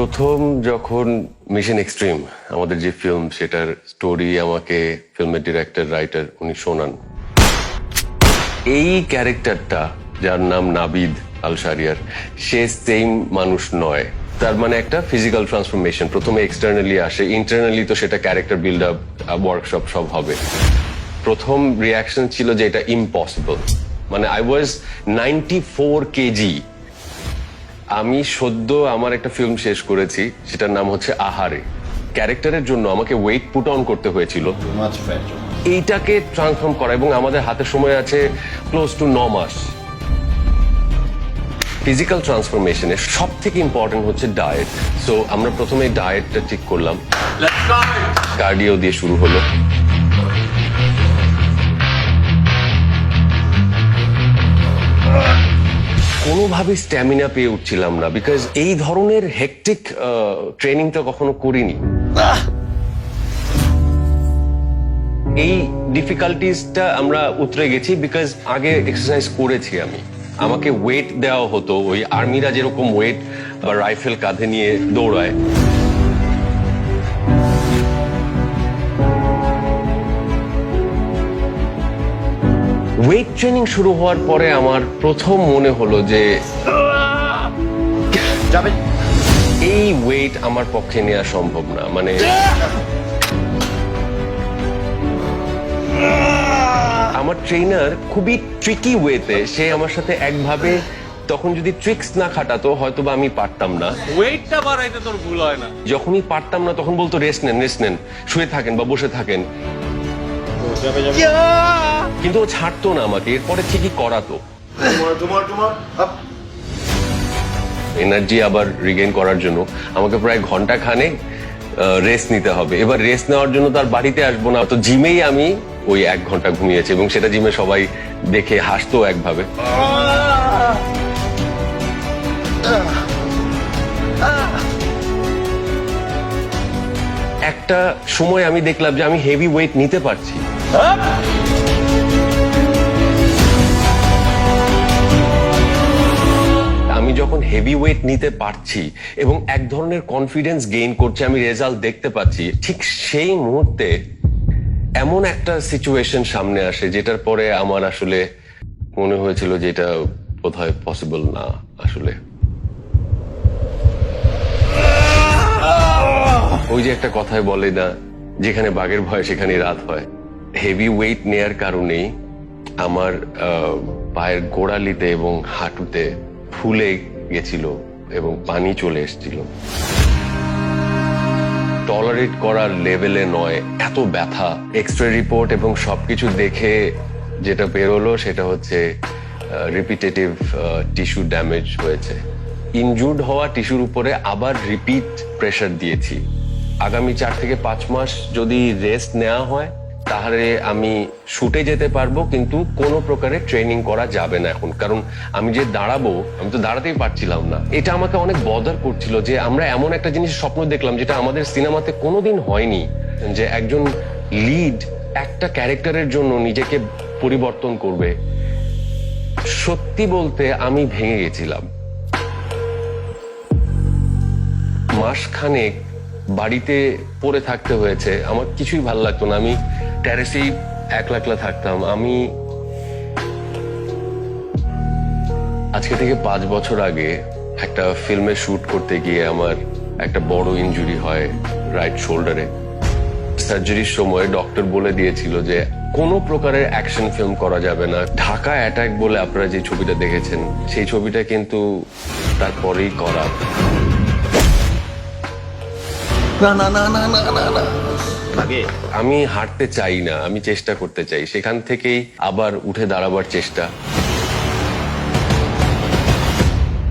প্রথম যখন mission extreme আমাদের যে ফিল্ম সেটার স্টোরি আমাকে ফিল্মের ডিরেক্টর রাইটার উনি শোনান। এই ক্যারেক্টারটা যার নাম নাবিদ আল শারিয়ার সে সেম মানুষ নয়। তার মানে একটা ফিজিক্যাল ট্রান্সফরমেশন প্রথমে এক্সটার্নালি আসে ইন্টারনালি তো সেটা ক্যারেক্টার বিল্ড আপ ওয়ার্কশপ সব হবে। প্রথম রিয়াকশন ছিল যে এটা ইম্পসিবল মানে I was ninety four KG আমি সদ্য আমার একটা ফিল্ম শেষ করেছি সেটার নাম হচ্ছে আহারে। ক্যারেক্টারের জন্য আমাকে ওয়েট পুট অন করতে হয়েছিল. এইটাকে ট্রান্সফর্ম করা এবং আমাদের হাতে সময় আছে ক্লোজ টু ন মাস। ফিজিক্যাল ট্রান্সফরমেশনে সব থেকে ইম্পর্টেন্ট হচ্ছে ডায়েট সো আমরা প্রথমে ডায়েটটা ঠিক করলাম। কার্ডিও দিয়ে শুরু হলো। কোনোভাবে স্ট্যামিনা পেয়ে উঠছিলাম না বিকজ এই ধরনের হেকটিক ট্রেনিংটা কখনো করিনি। এই ডিফিকাল্টিসটা আমরা উতরে গেছি বিকজ আগে এক্সারসাইজ করেছি আমি। আমাকে ওয়েট দেওয়া হতো ওই আর্মিরা যেরকম ওয়েট বা রাইফেল কাঁধে নিয়ে দৌড়ায়। ওয়েট ট্রেনিং শুরু হওয়ার পরে আমার প্রথম মনে হলো যে যাবে। এই ওয়েট আমার পক্ষে নেওয়া সম্ভব না মানে আমার ট্রেনার খুবই ট্রিকি ওয়েতে সে আমার সাথে একভাবে তখন যদি ট্রিক্স না খাটাতো হয়তো বা আমি পারতাম না। ওয়েটটা বাড়াইতে তোর ভুল হয় না। যখনই পারতাম না তখন বলতো রেস্ট নেন রেস্ট নেন। শুয়ে থাকেন বা বসে থাকেন। কিন্তু ও ছাড়তো না আমাকে এরপরে ঠিকই করাতো। তোমার তোমার তোমার আপ। এনার্জি আবার রিগেইন করার জন্য আমাকে প্রায় ঘণ্টা খানে রেস্ট নিতে হবে। এবার রেস্ট নেওয়ার জন্য তার বাড়িতে আসব না। তো জিমেই আমি ওই এক ঘণ্টা ঘুমিয়েছি এবং সেটা জিমে সবাই দেখে হাসতো একভাবে। একটা সময় আমি দেখলাম যে আমি হেভি ওয়েট নিতে পারছি। আমি যখন হেভি ওয়েট নিতে পারছি এবং এক ধরনের কনফিডেন্স গেইন করছে, আমি রেজাল্ট দেখতে পাচ্ছি, ঠিক সেই মুহূর্তে এমন একটা সিচুয়েশন সামনে আসে যেটার পরে আমার আসলে মনে হয়েছিল যে এটা বোধহয় পসিবল না আসলে। ওই যে একটা কথায় বলে না, যেখানে বাঘের ভয় সেখানে রাত হয়। হেভি ওয়েট নেয়ার কারণেই আমার পায়ের গোড়ালিতে এবং হাঁটুতে ফুলে গেছিল এবং পানি চলে এসেছিল। টলারেট করার লেভেলে নয়, এত ব্যথা। এক্স রে রিপোর্ট এবং সবকিছু দেখে যেটা বেরোলো সেটা হচ্ছে রিপিটেটিভ টিস্যু ড্যামেজ হয়েছে। ইনজুর্ড হওয়া টিস্যুর উপরে আবার রিপিট প্রেশার দিয়েছি। আগামী চার থেকে পাঁচ মাস যদি রেস্ট নেওয়া হয় তাহলে আমি শুটে যেতে পারব, কিন্তু কোনো প্রকারে ট্রেনিং করা যাবে না এখন। কারণ আমি যে দাঁড়াবো, আমি তো দাঁড়াতেই পারছিলাম না। এটা আমাকে অনেক বদার করছিল যে আমরা এমন একটা জিনিস স্বপ্ন দেখলাম যেটা আমাদের সিনেমাতে কোনোদিন হয়নি। যে একজন লিড একটা ক্যারেক্টারের জন্য নিজেকে পরিবর্তন করবে। সত্যি বলতে আমি ভেঙে গেছিলাম। মাসখানেক বাড়িতে পড়ে থাকতে হয়েছে। আমার কিছুই ভালো লাগতো না। আমি ট্যারেসেই একলা একলা থাকতাম। আমি আজকে থেকে পাঁচ বছর আগে একটা ফিল্মে শুট করতে গিয়ে আমার একটা বড় ইনজুরি হয় রাইট শোল্ডারে সার্জারির সময় ডক্টর বলে দিয়েছিল যে কোনো প্রকারের অ্যাকশন ফিল্ম করা যাবে না। ঢাকা অ্যাটাক বলে আপনারা যে ছবিটা দেখেছেন, সেই ছবিটা কিন্তু তারপরেই করা। না না না না না না না। আগে আমি হাঁটতে চাই না, আমি চেষ্টা করতে চাই। সেখান থেকেই আবার উঠে দাঁড়াবার চেষ্টা।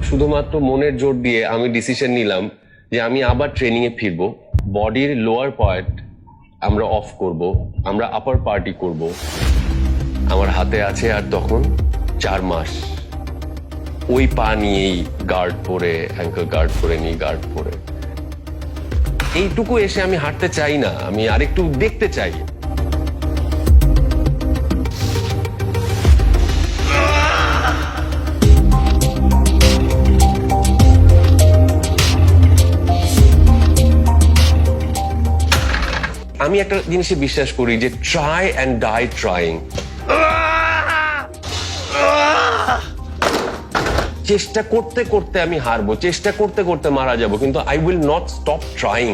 শুধুমাত্র মনের জোর দিয়ে আমি ডিসিশন নিলাম যে আমি আবার ট্রেনিং এ ফিরবো। বডির লোয়ার পার্ট আমরা অফ করব, আমরা আপার পার্টি করব। আমার হাতে আছে আর তখন চার মাস। ওই পা নিয়েই গার্ড পরে অ্যাঙ্কেল গার্ড পরে নি গার্ড পরে। এইটুকু এসে আমি হাঁটতে চাই না, আমি আরেকটু দেখতে চাই। আমি একটা জিনিসে বিশ্বাস করি যে ট্রাই অ্যান্ড ডাই ট্রাইং চেষ্টা করতে করতে আমি হারবো চেষ্টা করতে করতে মারা যাব কিন্তু I will not stop trying.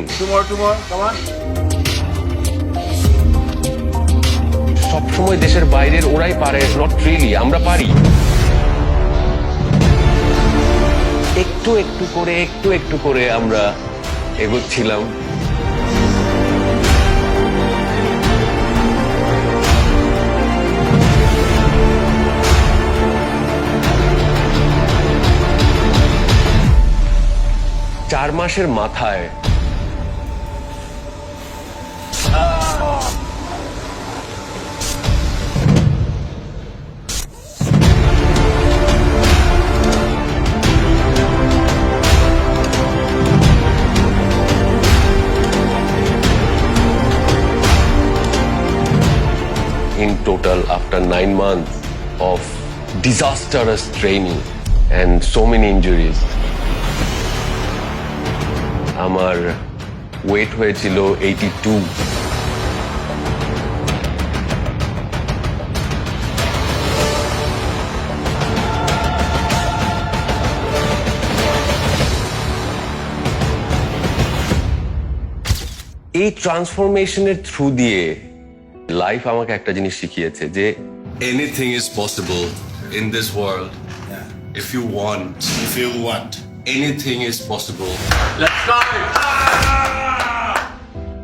সবসময় দেশের বাইরের ওরাই পারে নট রিয়েলি আমরা পারি। একটু একটু করে একটু একটু করে আমরা এগোচ্ছিলাম। মাসের মাথায় in total after nine months of disastrous training and so many injuries. আমার ওয়েট হয়েছিল এইটি টু এই ট্রান্সফরমেশনের থ্রু দিয়ে লাইফ আমাকে একটা জিনিস শিখিয়েছে যে Anything is possible in this world Yeah. if you want. If you want. Is possible.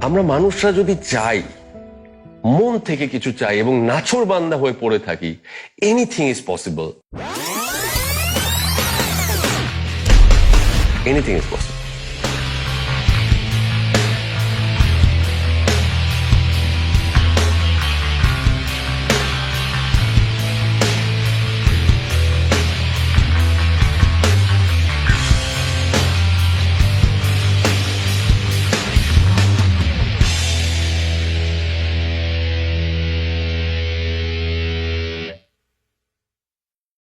আমরা মানুষরা যদি চাই মন থেকে কিছু চাই এবং নাছর বান্দা হয়ে পড়ে থাকি anything is possible anything is possible